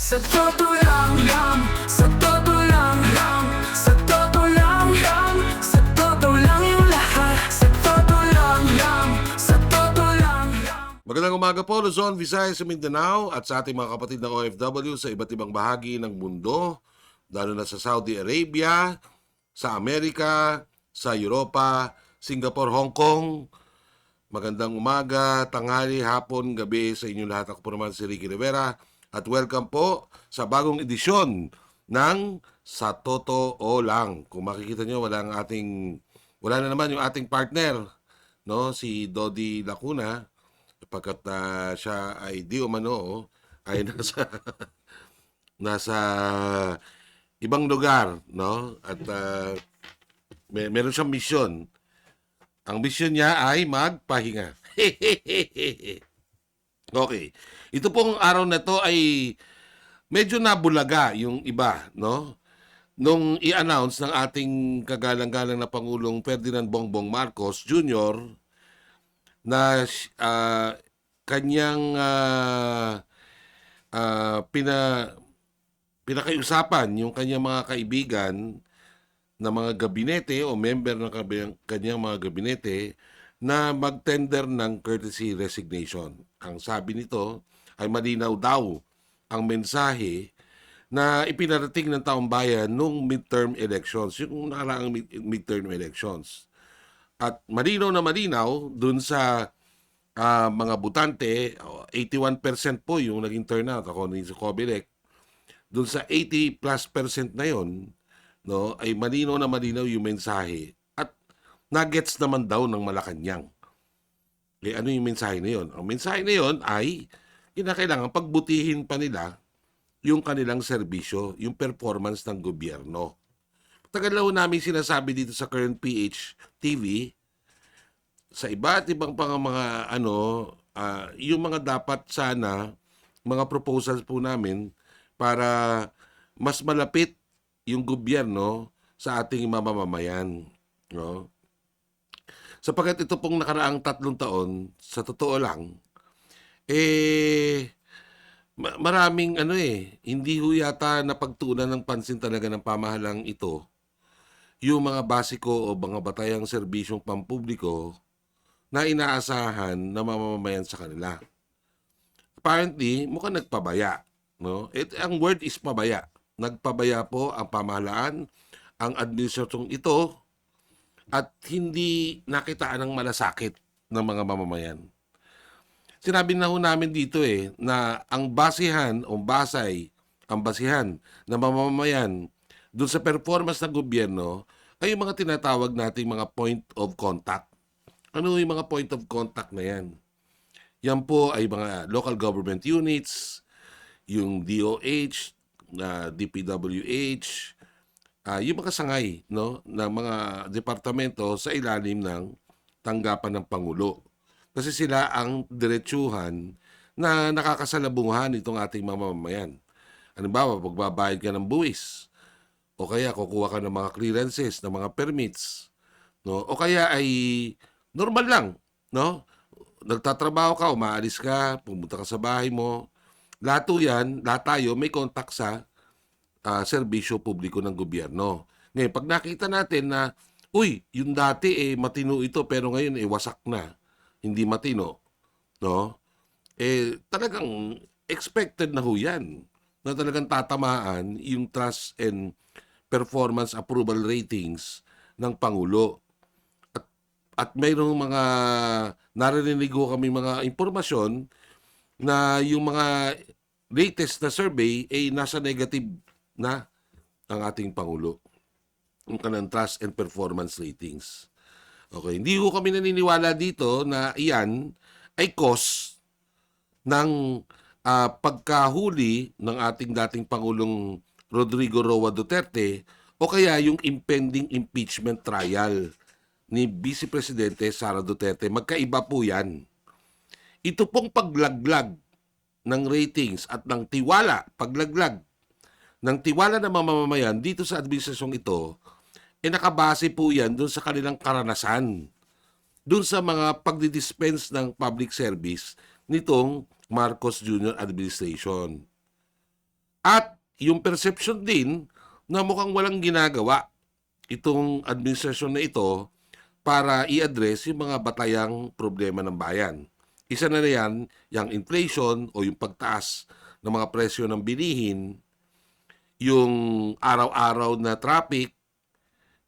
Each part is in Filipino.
Sa totoo lang lang. Sa totoo lang lang. Sa totoo lang lang. Sa totoo lang yung lahat. Sa totoo lang lang. Sa totoo lang lang. Magandang umaga po, Luzon, Visayas, sa Mindanao at sa ating mga kapatid na OFW sa iba't ibang bahagi ng mundo, lalo na sa Saudi Arabia, sa Amerika, sa Europa, Singapore, Hong Kong. Magandang umaga, tanghali, hapon, gabi sa inyo lahat. Ako po naman si Ricky Rivera at welcome po sa bagong edisyon ng Sa Totoo Lang. Kung makikita nyo, wala ang ating, wala na naman yung ating partner, no? si Dodi Lacuna pagkat ah, siya ay di umano ay nasa nasa ibang lugar no at ah, may, meron siyang misyon ang misyon niya ay magpahinga okay ito pong araw na to ay medyo nabulaga yung iba no nung i-announce ng ating kagalang-galang na Pangulong Ferdinand Bongbong Marcos Jr na ah, kanyang ah, ah, pina pinakaiusapan yung kanyang mga kaibigan na mga gabinete o member ng kanyang mga gabinete na mag-tender ng courtesy resignation. Ang sabi nito ay malinaw daw ang mensahe na ipinarating ng taong bayan nung midterm elections, yung nakaraang mid- midterm elections. At malinaw na malinaw dun sa ah, mga butante, oh, 81% po yung naging turnout ako ni Comelec. Dun sa 80 plus percent na yon, no, ay malinaw na malinaw yung mensahe. At nagets naman daw ng Malacanang. Eh, ano yung mensahe na yon? Ang mensahe na yon ay kinakailangan pagbutihin pa nila yung kanilang serbisyo, yung performance ng gobyerno. Tagal na namin sinasabi dito sa current PH TV, sa iba't ibang pang mga ano, ah, yung mga dapat sana, mga proposals po namin para mas malapit yung gobyerno sa ating mamamayan. No? Sapagkat ito pong nakaraang tatlong taon, sa totoo lang, eh, ma- maraming ano eh, hindi ho yata napagtuunan ng pansin talaga ng pamahalang ito yung mga basiko o mga batayang serbisyong pampubliko na inaasahan na mamamayan sa kanila. Apparently, mukhang nagpabaya. No? It, ang word is pabaya. Nagpabaya po ang pamahalaan, ang administrasyong ito, at hindi nakitaan ng malasakit ng mga mamamayan. Sinabi na ho namin dito eh, na ang basihan o basay, ang basihan ng mamamayan doon sa performance ng gobyerno ay yung mga tinatawag nating mga point of contact. Ano yung mga point of contact na yan? Yan po ay mga local government units, yung DOH, na DPWH, ah, yung mga sangay no, ng mga departamento sa ilalim ng tanggapan ng Pangulo. Kasi sila ang diretsuhan na nakakasalubungan itong ating mamamayan. Halimbawa, pagbabayad ka ng buwis, o kaya kukuha ka ng mga clearances, ng mga permits, no? O kaya ay normal lang, no? Nagtatrabaho ka, umaalis ka, pumunta ka sa bahay mo. Lahat yan, lahat tayo may contact sa ah, serbisyo publiko ng gobyerno. Ngayon, pag nakita natin na, uy, yung dati eh matino ito pero ngayon eh wasak na, hindi matino, no? Eh talagang expected na ho yan na talagang tatamaan yung trust and performance approval ratings ng Pangulo. At, at mayroong mga narinig ko kami mga impormasyon na yung mga latest na survey ay nasa negative na ang ating Pangulo. Yung kanang trust and performance ratings. Okay, hindi ko kami naniniwala dito na iyan ay cause ng ah, pagkahuli ng ating dating Pangulong Rodrigo Roa Duterte o kaya yung impending impeachment trial ni Vice Presidente Sara Duterte. Magkaiba po yan. Ito pong paglaglag ng ratings at ng tiwala, paglaglag ng tiwala ng mamamayan dito sa administrasyong ito, eh nakabase po yan doon sa kanilang karanasan. Doon sa mga pagdidispense ng public service nitong Marcos Jr. administration. At yung perception din na mukhang walang ginagawa itong administrasyon na ito para i-address yung mga batayang problema ng bayan. Isa na riyan yung inflation o yung pagtaas ng mga presyo ng bilihin, yung araw-araw na traffic,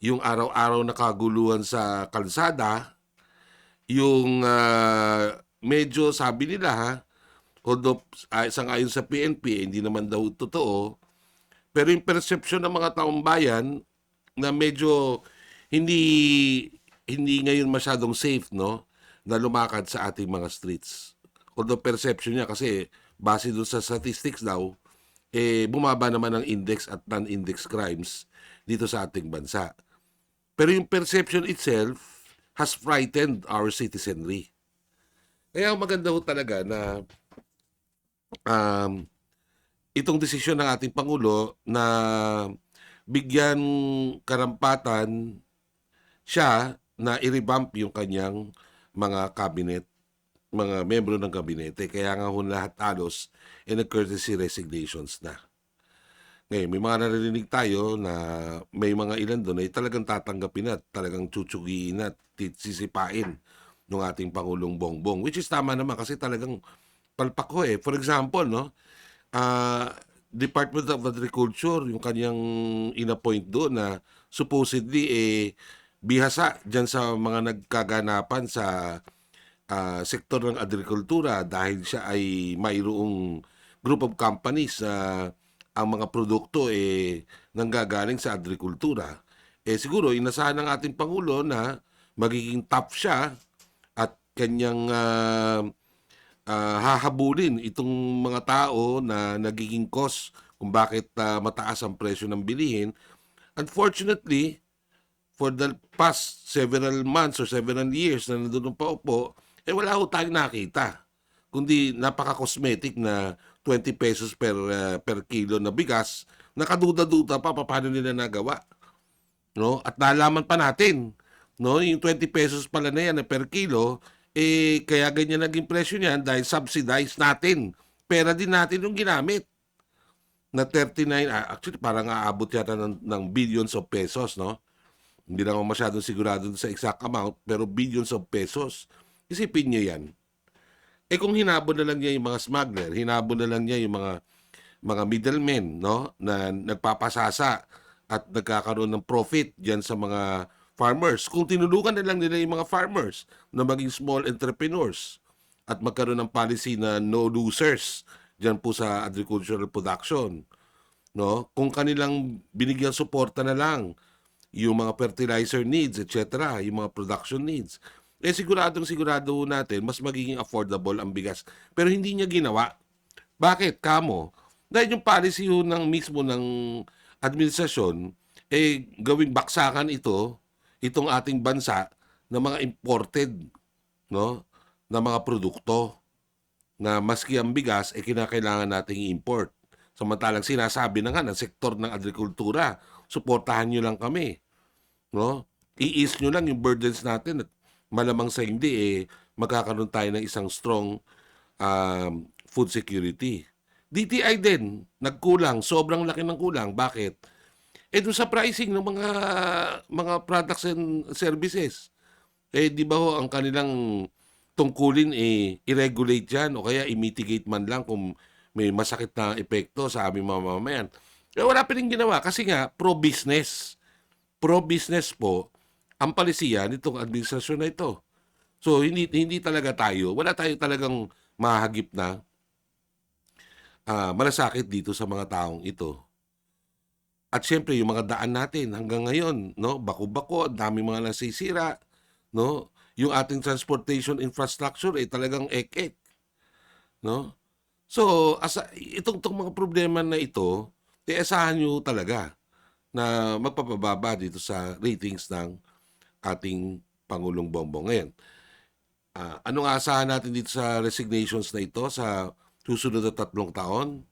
yung araw-araw na kaguluhan sa kalsada, yung ah, medyo sabi nila ha, although uh, ayon sa PNP, hindi naman daw totoo, pero yung perception ng mga taong bayan na medyo hindi hindi ngayon masyadong safe no na lumakad sa ating mga streets. Although perception niya kasi base dun sa statistics daw eh bumaba naman ang index at non-index crimes dito sa ating bansa. Pero yung perception itself has frightened our citizenry. Kaya maganda ho talaga na um, itong desisyon ng ating Pangulo na bigyan karampatan siya na i-revamp yung kanyang mga cabinet, mga membro ng kabinete. Kaya nga ho lahat halos eh nag-courtesy resignations na. Ngayon, may mga narinig tayo na may mga ilan doon ay talagang tatanggapin at talagang tsutsugiin at sisipain ng ating Pangulong Bongbong. Which is tama naman kasi talagang palpak ko eh. For example, no, ah, Department of Agriculture, yung kanyang inappoint doon na supposedly eh bihasa dyan sa mga nagkaganapan sa ah, sektor ng agrikultura dahil siya ay mayroong group of companies na ang mga produkto eh nanggagaling sa agrikultura. Eh siguro inasahan ng ating Pangulo na magiging top siya at kanyang ah, ah, hahabulin itong mga tao na nagiging cause kung bakit ah, mataas ang presyo ng bilihin. Unfortunately, for the past several months or several years na nandun pa upo, eh wala ho tayong nakita. Kundi napaka-cosmetic na 20 pesos per ah, per kilo na bigas, nakaduda-duda pa pa- paano nila nagawa. No? At nalaman pa natin, no, yung 20 pesos pala na yan na per kilo, eh kaya ganyan naging presyo niyan dahil subsidize natin. Pera din natin yung ginamit na 39 ah, actually parang aabot yata ng, ng billions of pesos no hindi lang ako masyadong sigurado sa exact amount pero billions of pesos isipin niyo yan. Eh kung hinabol na lang niya yung mga smuggler hinabol na lang niya yung mga mga middlemen no? Na nagpapasasa at nagkakaroon ng profit diyan sa mga farmers. Kung tinulungan na lang nila yung mga farmers na maging small entrepreneurs at magkaroon ng policy na no losers diyan po sa agricultural production no? Kung kanilang binigyan suporta na lang yung mga fertilizer needs etc yung mga production needs eh siguradong sigurado natin mas magiging affordable ang bigas pero hindi niya ginawa bakit kamo dahil yung policy ho ng mismo ng administrasyon eh gawing baksakan ito itong ating bansa ng mga imported no na mga produkto na maski ang bigas ay kinakailangan nating i-import. Samantalang sinasabi na nga ng sektor ng agrikultura, suportahan nyo lang kami. No? I-ease nyo lang yung burdens natin at malamang sa hindi eh magkakaroon tayo ng isang strong um, food security. DTI din, nagkulang, sobrang laki ng kulang. Bakit? Eh sa pricing ng mga mga products and services. Eh di ba ho ang kanilang tungkulin eh i-regulate yan o kaya i-mitigate man lang kung may masakit na epekto sa aming mga mamamayan. Eh wala pa rin ginawa kasi nga pro-business. Pro-business po ang palisiya nitong administrasyon na ito. So hindi hindi talaga tayo, wala tayo talagang mahagip na ah, malasakit dito sa mga taong ito. At syempre yung mga daan natin hanggang ngayon, no, bako-bako, dami mga nasisira, no? Yung ating transportation infrastructure ay talagang ek-ek, no? So, asa itong, itong mga problema na ito, eh, asahan nyo talaga na magpapababa dito sa ratings ng ating Pangulong Bongbong. Ngayon, ah, anong asahan natin dito sa resignations na ito sa susunod na tatlong taon?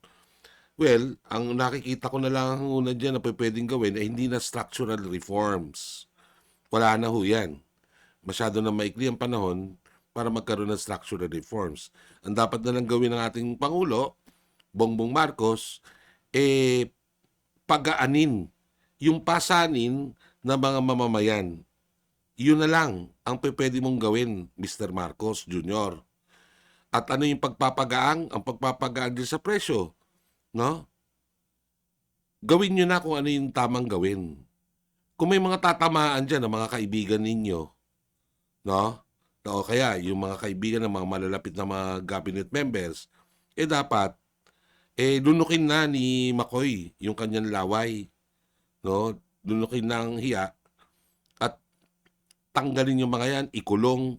Well, ang nakikita ko na lang ang una dyan na pwedeng gawin ay hindi na structural reforms. Wala na ho yan. Masyado na maikli ang panahon para magkaroon ng structural reforms. Ang dapat na lang gawin ng ating Pangulo, Bongbong Marcos, eh, pagaanin yung pasanin ng mga mamamayan. Yun na lang ang pwede mong gawin, Mr. Marcos Jr. At ano yung pagpapagaang? Ang pagpapagaan din sa presyo. No? Gawin nyo na kung ano yung tamang gawin. Kung may mga tatamaan dyan ng mga kaibigan ninyo, no? O kaya yung mga kaibigan ng mga malalapit na mga cabinet members, eh dapat, eh lunukin na ni Makoy yung kanyang laway. No? Lunukin na ang hiya tanggalin yung mga yan, ikulong,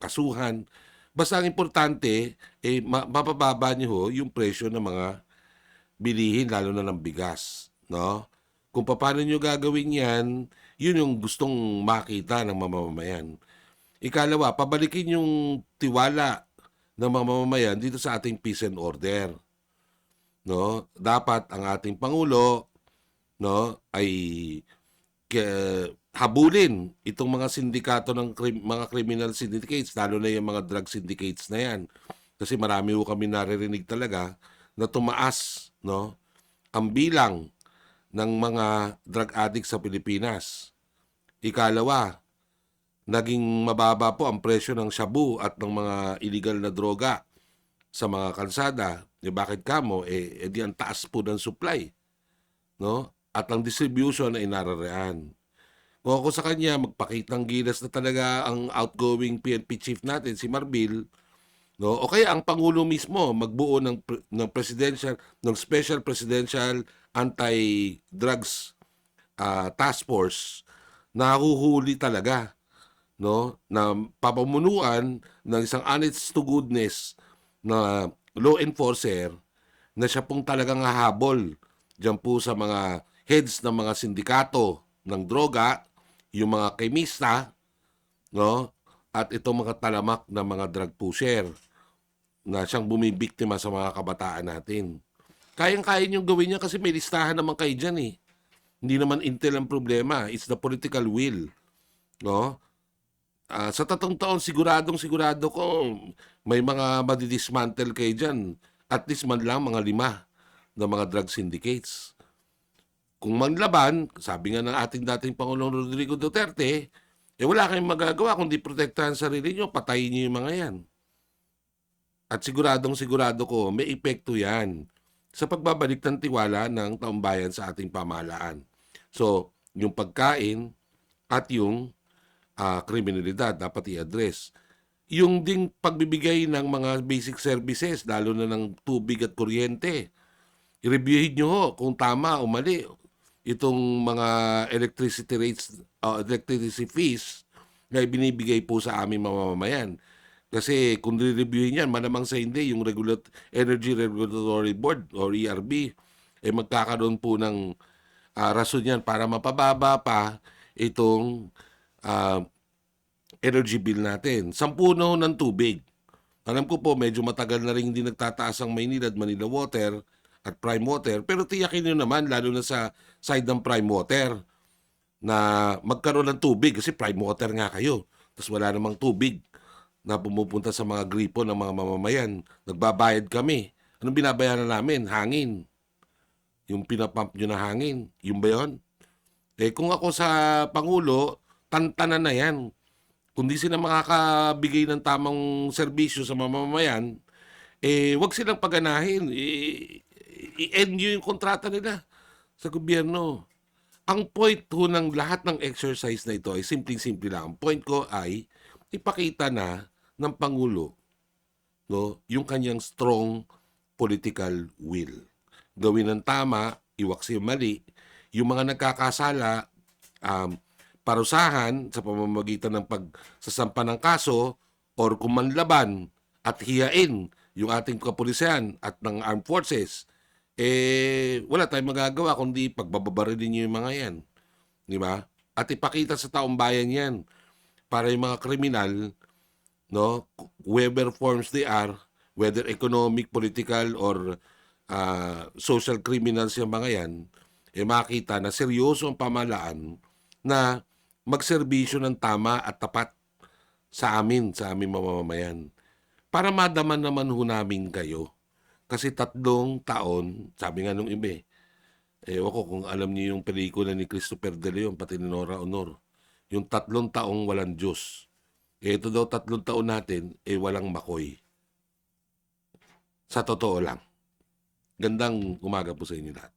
kasuhan. Basta ang importante, eh, ma- mapababa niyo ho yung presyo ng mga bilihin, lalo na ng bigas. No? Kung paano nyo gagawin yan, yun yung gustong makita ng mamamayan. Ikalawa, pabalikin yung tiwala ng mamamayan dito sa ating peace and order. No? Dapat ang ating pangulo no ay habulin itong mga sindikato ng mga criminal syndicates lalo na yung mga drug syndicates na yan kasi marami ho kami naririnig talaga na tumaas no ang bilang ng mga drug addicts sa Pilipinas. Ikalawa, naging mababa po ang presyo ng shabu at ng mga illegal na droga sa mga kalsada. Eh, bakit kamo? Eh, eh di ang taas po ng supply. No? At ang distribution ay nararaan. Kung ako sa kanya, magpakitang gilas na talaga ang outgoing PNP chief natin, si Marbil, no? O kaya ang pangulo mismo magbuo ng ng presidential ng special presidential anti-drugs ah, task force na huhuli talaga no na papamunuan ng isang honest to goodness na law enforcer na siya pong talagang hahabol diyan po sa mga heads ng mga sindikato ng droga, yung mga kemista, no? At itong mga talamak ng mga drug pusher na siyang bumibiktima sa mga kabataan natin. Kayang-kaya niyong gawin niya kasi may listahan naman kayo dyan eh. Hindi naman intel ang problema. It's the political will. No? Ah, sa tatong taon, siguradong sigurado ko may mga madidismantle kayo dyan. At least man lang mga lima na mga drug syndicates. Kung manlaban, sabi nga ng ating dating Pangulong Rodrigo Duterte, eh wala kayong magagawa kundi protektahan sarili nyo, patayin nyo yung mga yan. At siguradong sigurado ko, may epekto yan sa pagbabalik ng tiwala ng taumbayan sa ating pamahalaan. So, yung pagkain at yung ah, kriminalidad dapat i-address. Yung ding pagbibigay ng mga basic services, lalo na ng tubig at kuryente, i-reviewin nyo ho kung tama o mali itong mga electricity rates, uh, electricity fees na ibinibigay po sa aming mamamayan. Kasi kung re-reviewin yan, malamang sa hindi, yung Regulat Energy Regulatory Board or ERB, eh magkakaroon po ng ah, rason yan para mapababa pa itong ah, energy bill natin. Sampuno ng tubig. Alam ko po, medyo matagal na rin hindi nagtataas ang Maynila at Manila Water at Prime Water. Pero tiyakin nyo naman, lalo na sa side ng Prime Water, na magkaroon ng tubig. Kasi Prime Water nga kayo. Tapos wala namang tubig na pumupunta sa mga gripo ng mga mamamayan. Nagbabayad kami. Anong binabayaran namin? Hangin. Yung pinapump nyo na hangin. Yung ba yun? Eh kung ako sa Pangulo, tantanan na yan. Kung di sila makakabigay ng tamang serbisyo sa mamamayan, eh wag silang paganahin. Eh, i-end nyo yung kontrata nila sa gobyerno. Ang point ho ng lahat ng exercise na ito ay simpleng-simple lang. Ang point ko ay ipakita na ng Pangulo no, yung kanyang strong political will. Gawin ng tama, iwaksi mali. Yung mga nagkakasala, um, parusahan sa pamamagitan ng pagsasampa ng kaso or kumanlaban at hiyain yung ating kapulisan at ng armed forces, eh, wala tayong magagawa kundi pagbababarilin nyo yung mga yan. Di ba? At ipakita sa taong bayan yan para yung mga kriminal, no, whoever forms they are, whether economic, political, or ah, social criminals yung mga yan, eh makita na seryoso ang pamalaan na magserbisyo ng tama at tapat sa amin, sa aming mamamayan. Para madaman naman ho namin kayo Kasi tatlong taon, sabi nga nung iba eh, ewan ko kung alam niyo yung pelikula ni Christopher De Leon, pati ni Nora Honor. Yung tatlong taong walang Diyos. Eh, ito daw tatlong taon natin, eh walang makoy. Sa totoo lang. Gandang umaga po sa inyo lahat.